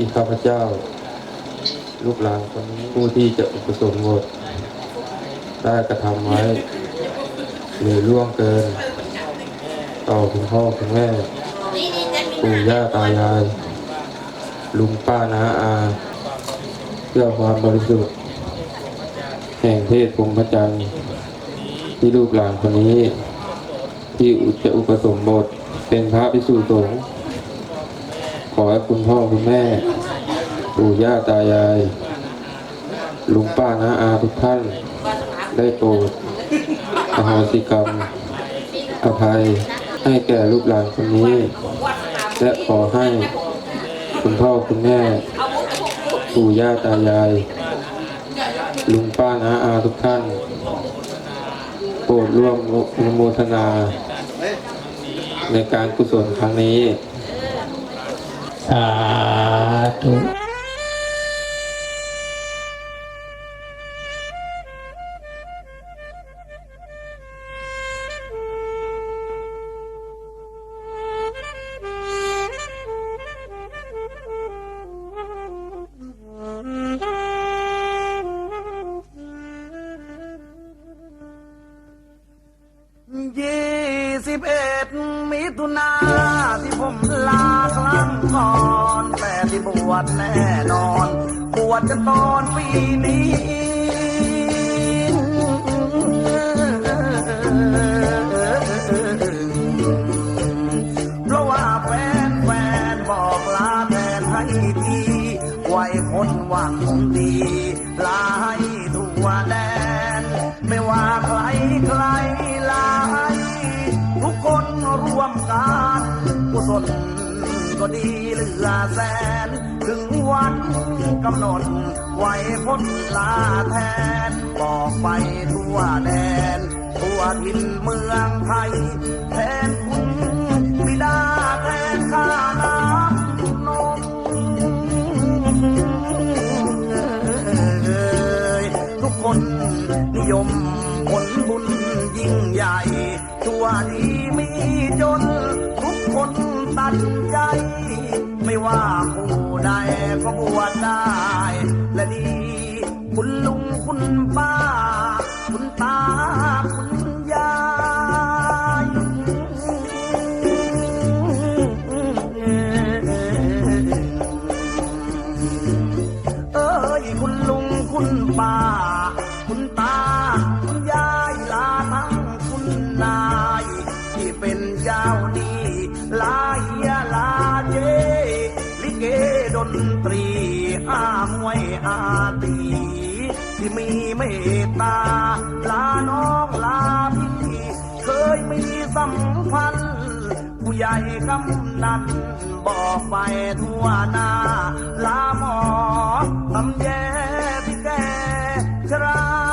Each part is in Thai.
ที่ข้าพเจ้า ลูกหลานคนนี้ผู้ที่จะอุปสมบทได้กระทำไว้หรือล่วงเกิน ต่อคุณพ่อคุณแม่ปู่ย่าตายาย ลุงป้าน้าอา เพื่อความบริสุทธิ์ แห่งเทศพรหมจันทร์ที่ลูกหลานคนนี้ ที่อุจะอุปสมบทเป็นพระภิกษุสงฆ์ อให้คุณพ่อคุณแม่ ปู่ย่าตายาย ลุงป้าน้าอาทุกท่าน ได้โปรดอโหสิกรรม อภัยให้แก่ลูกหลานคนนี้ และขอให้คุณพ่อคุณแม่ ปู่ย่าตายาย ลุงป้าน้าอาทุกท่าน โปรดร่วมอนุโมทนา ในการกุศลครั้งนี้าธุ มิถุนาที่ผมลาครั้งก่อนแต่ที่บวชแน่นอน บวชกันตอนปีนี้เพราะว่าแฟนแฟนบอกลาแทนให้ทีไว้พ้นหวังดี ดีเหลือแสน ถึงวันกำหนด ไว้พ้นลาแทน บอกไปทั่วแดน ทั่วถิ่นเมืองไทย แทนคุณบิดาแทนข้าน้ำนมทุกคนนิยมผลบุญยิ่งใหญ่ตัวดีมีจน ทุกคนตัด ว่าผู้ใดก็บวชได้ และดี คุณลุงคุณป้า คุณตา คุณยายเอ้ยคุณลุงคุณป้า คุณตาคุณ ลาน้องลาพี่เคยมีสัมพันธ์ผู้ใหญ่กำนันบอกไปทั่วหน้า ลาหมอทำแยที่แกชรา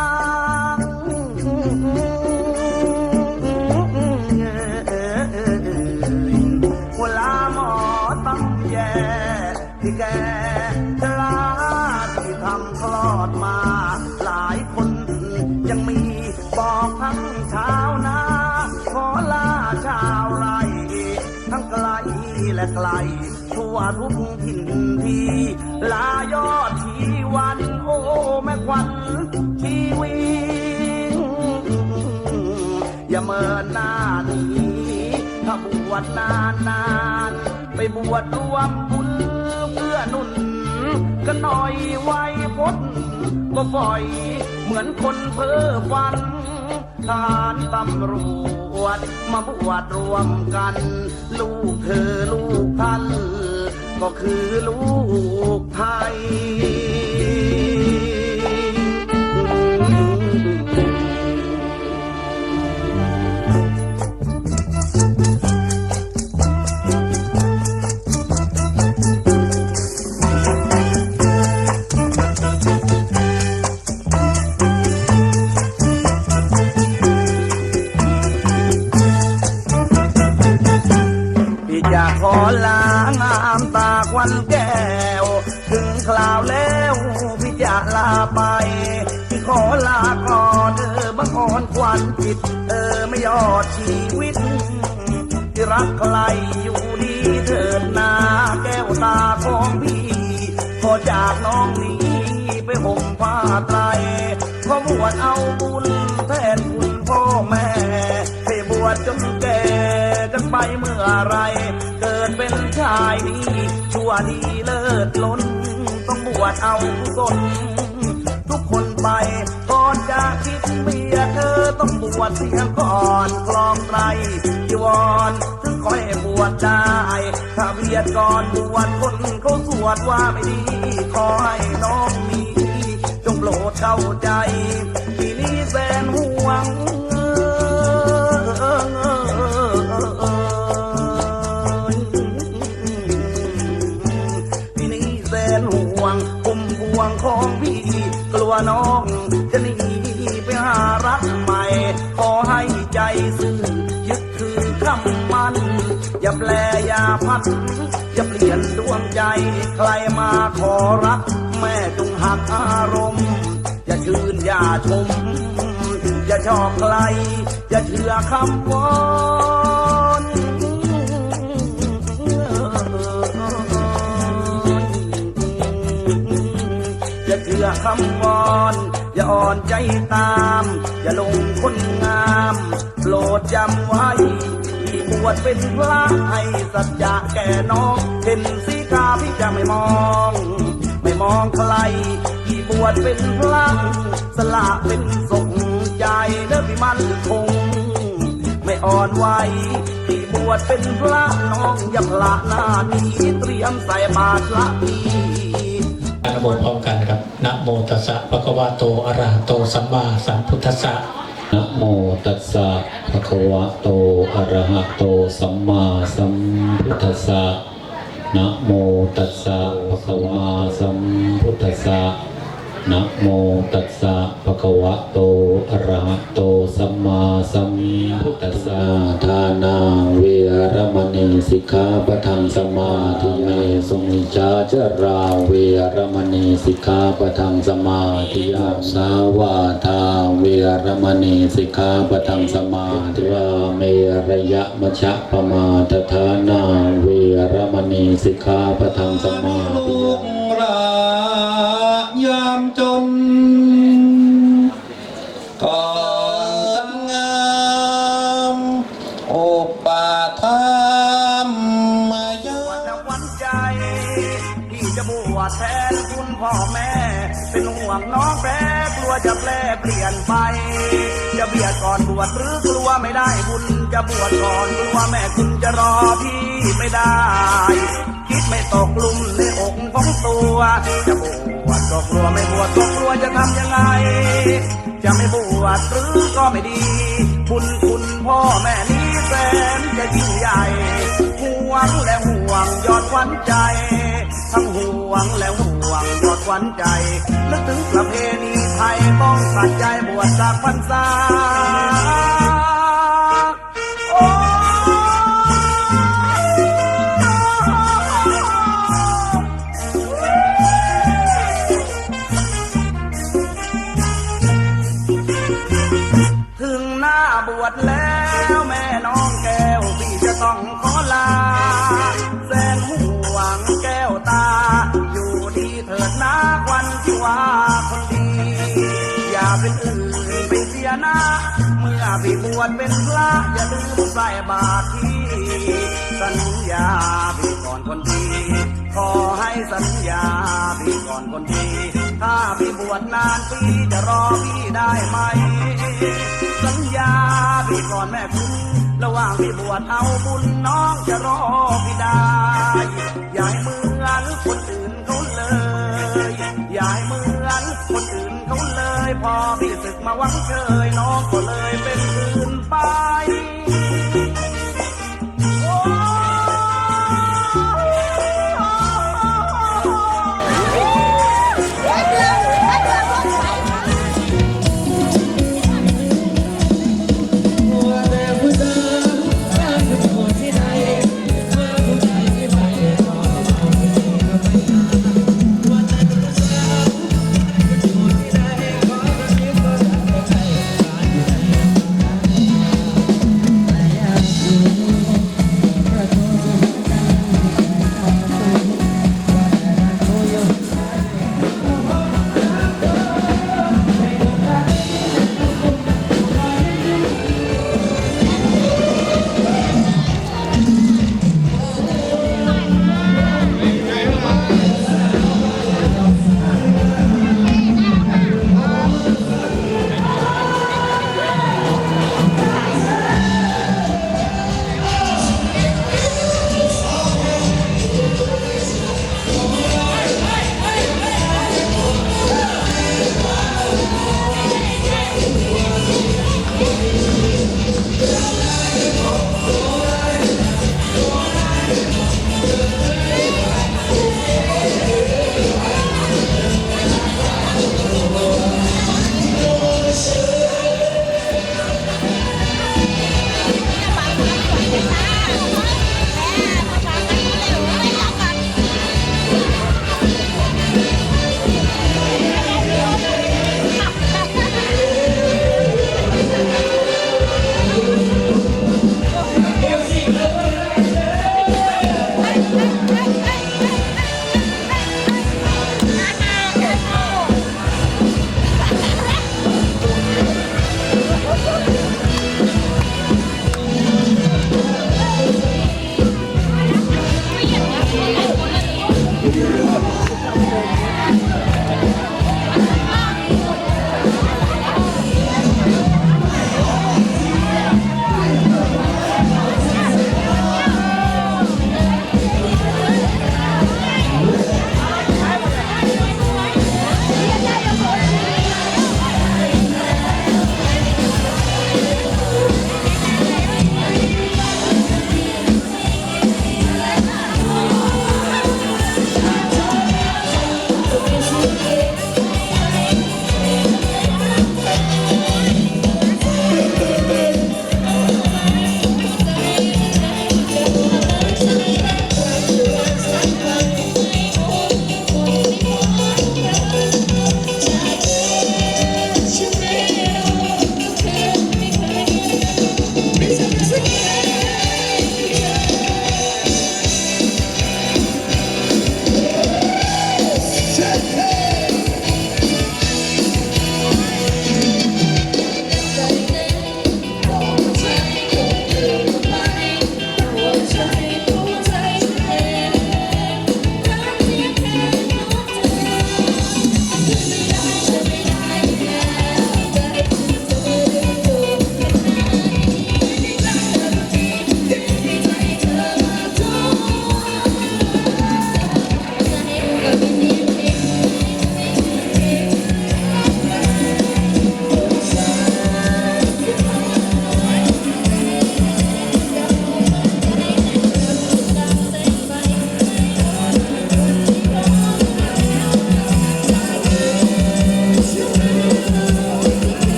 ไกล ทั่วทุกถิ่นที่ลายอดชีวันโอ้แม่ควันชีวีอย่าเมินหน้าหนีถ้าบวชนานนานไปบวชรวมบุญเพื่อนุ่นกันหน่อยไว้พ้นก็ปล่อยเหมือนคนเพ้อฝัน ทานตำรวจมาบวชรวมกัน ลูกเธอลูกท่านก็คือลูกไทย วันจิตเออไม่ยอดชีวิต ที่รักใครอยู่ดีเถิดนาแก้วตาของพี่ พอจากน้องนี้ไปห่มผ้าไตรขอบวชเอาบุญแทนคุณพ่อแม่ให้บวชจนแก่กันไปเมื่อไร เกิดเป็นชายนี้ชั่วดีเลิศล้น ต้องบวชเอากุศลทุกคนไป จะคิดเมียเธอต้องบวชเสียก่อนคลองไตรจีวรถึงค่อยบวชได้ถ้าเบียดก่อนบวชคนเขาสวดว่าไม่ดีขอให้น้องมีจงโปรดเข้าใจปีนี้แสนหัว พัดอย่าเปลี่ยนดวงใจ ใครมาขอรัก แม่จงหักอารมณ์ อย่าชื่นอย่าชม อย่าชอบใคร อย่าเชื่อคำวอนอย่าเชื่อคำวอนอย่าอ่อนใจตาม อย่าลงคนงาม โปรดจำไว้ บวชเป็นพระให้สัจจะแก่น้องเห็นสีกาพี่จะไม่มอง ไม่มองใครที่บวชเป็นพระสละเป็นสงฆ์ใจเด้อพี่มันคง ไม่อ่อนไหวที่บวชเป็นพระน้องอยังละหน้านี้เตรียมใส่บาตรละพีนะโมพร้อมกันครับนะโมตัสสะภะคะวะโตอะระหะโตสัมมาสัมพุทธัสสะ นะโมตัสสะภะคะวะโต อะระหะโต สัมมาสัมพุทธัสสะนะโมตัสสะภะคะวะสัมพุทธัสสะ นะโมตัสสะภะคะวะโตอะระหะโตสัมมาสัมพุทธัสสะทานาเวรมณีสิกขาปะทังสมาธิเมสุมิจาจราเวรมณีสิกขาปะทังสมาธิยาสาวาทาเวรมณีสิกขาปะทังสมาธิราเมระยะมชะปมาทฐานาเวรมณีสิกขาปะทังสมาายามจนก่อนงามโอปาทามมายับวชงแล้ววันใจ ที่จะบวชแทนคุณพ่อแม่ เป็นห่วงน้องแพ้กลัวจะแปลเปลี่ยนไป จะเบียดก่อนบวชหรือกลัวไม่ได้บุญจะบวชก่อนกลัวแม่คุณจะรอพี่ไม่ได้ คิดไม่ตกลุมในอก ของตัว จะบวชก็กลัวไม่บวชก็กลัวจะทำยังไง จะไม่บวชหรือก็ไม่ดีบุญคุณพ่อแม่นี้แสนจะยิ่งใหญ่ห่วงและห่วงยอดวัญใจ ทั้งห่วงและห่วงยอดวัญใจนึกถึงประเพณีไทยต้องตัดใจบวชจากพรรษา ใส่บาตรที่สัญญาพี่ก่อนคนดีขอให้สัญญาพี่ก่อนคนดีถ้าพี่บวชนานปีจะรอพี่ได้ไหม สัญญาพี่ก่อนแม่คุณระหว่างพี่บวชเอาบุญน้องจะรอพี่ได้อย่าให้เหมือนคนอื่นเขาเลยอย่าให้เหมือนคนอื่นเขาเลย พอพี่ศึกมาหวังเชยน้องก็เลยเป็นอื่นไป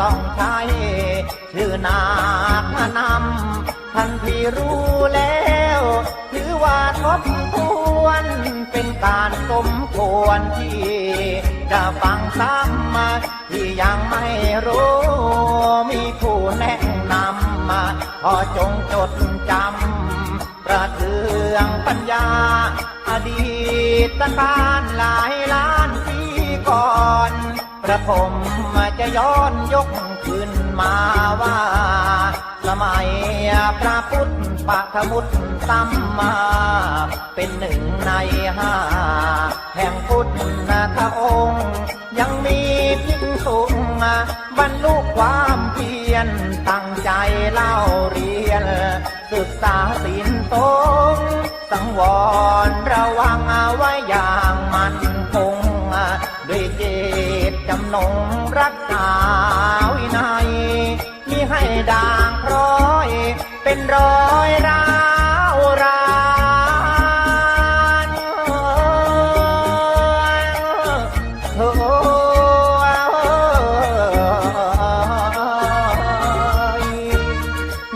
ต้องใช้ชื่อนาคนำท่านที่รู้แล้วถือว่าทบทวน เป็นการสมควรที่จะฟังซ้ำมาที่ยังไม่รู้ มีผู้แนะนำมาขอจงจดจำประเทืองปัญญา อดีตการหลายล้านปีก่อน ประผมจะย้อนยกขึ้นมาว่า สมัยพระพุทธปฐมุตสัมมา เป็นหนึ่งในห้าแห่งพุทธทองค์ ยังมีพิกษุบรรลุความเพียรตั้งใจเล่าเรียน ศึกษาศีลสงสังวรระวัง ด่างพร้อยเป็นร้อยร้าวรานโอ้ย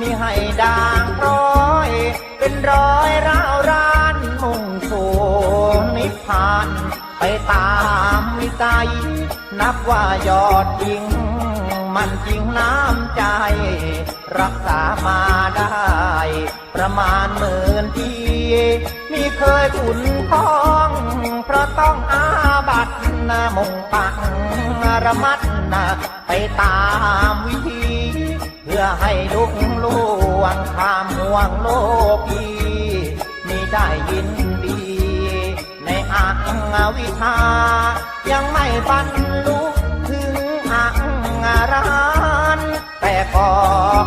มีให้ด่างพร้อยเป็นร้อยร้าวรานมุ่งสู่นิพพานไปตามวิสัยนับว่ายอดยิง มันจริงน้ำใจ รักษามาได้ ประมาณหมื่นทีมีเคยขุนท้อง เพราะต้องอาบัตนะมงปังระมัดนะไปตามวิธี เพื่อให้ลุกลวงข้ามห่วงโลกีมีได้ยินดี ในอังวิชายังไม่บรรลุ ราน แต่ก็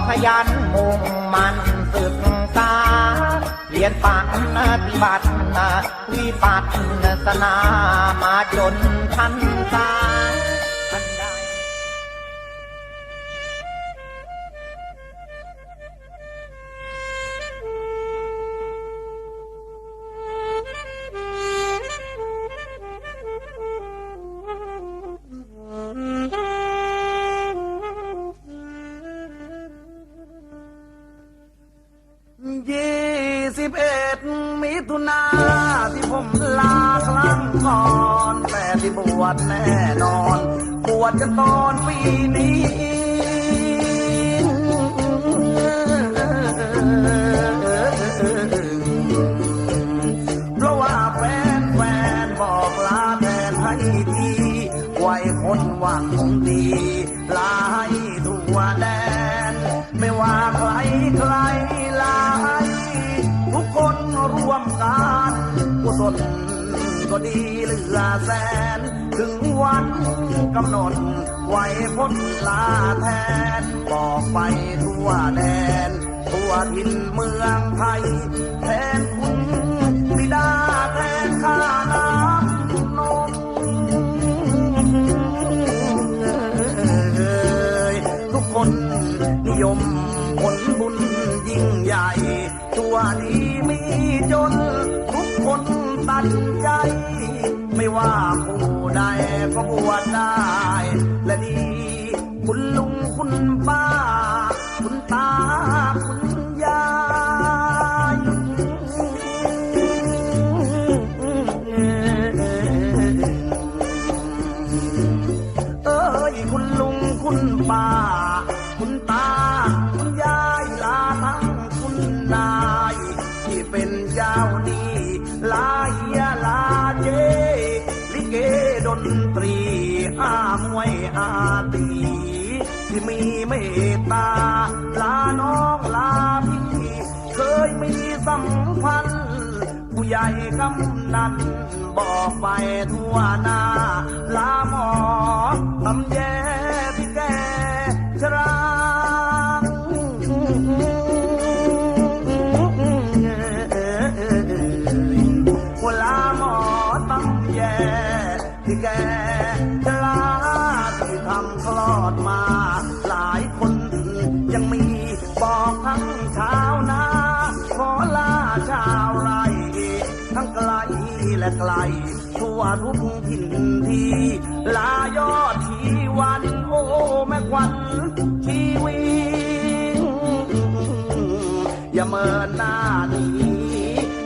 ขยันมุ่งมันศึกษา เรียนปฏิบัติวิปัสสนามาจนทันตา แสน ถึงวันกำหนด ไว้พ้นลาแทน บอกไปทั่วแดน ทั่วทินเมืองไทย แทนคุณบิดาแทนข้าน้ำนมทุกคนนิยมผลบุญยิ่งใหญ่ ตัวดีมีจน ทุกคนตัดใจ ว่าผู้ใดก็บวชได้ และดี คุณลุงคุณป้า อาตีที่มีเมตตา ลาน้องลาพี่เคยมีสัมพันธ์ผู้ใหญ่กำนันบอกไปทั่วหน้า ลาหมอทำแย่พี่แกชรา ไกลทั่วทุกถิ่นที่ลายอดชีวันโอ้แม่ควันชีวิตอย่าเมินหน้าหนี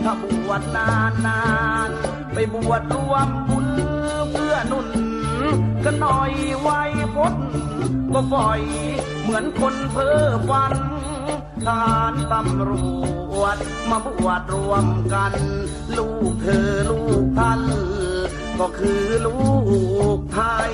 ถ้าบวชนานนานไปบวชรวมบุญเพื่อนุ่นกันหน่อยไว้พ้นก็ปล่อยเหมือนคนเพ้อฝัน ทานตำรวจมาบวชรวมกัน ลูกเธอลูกท่านก็คือลูกไทย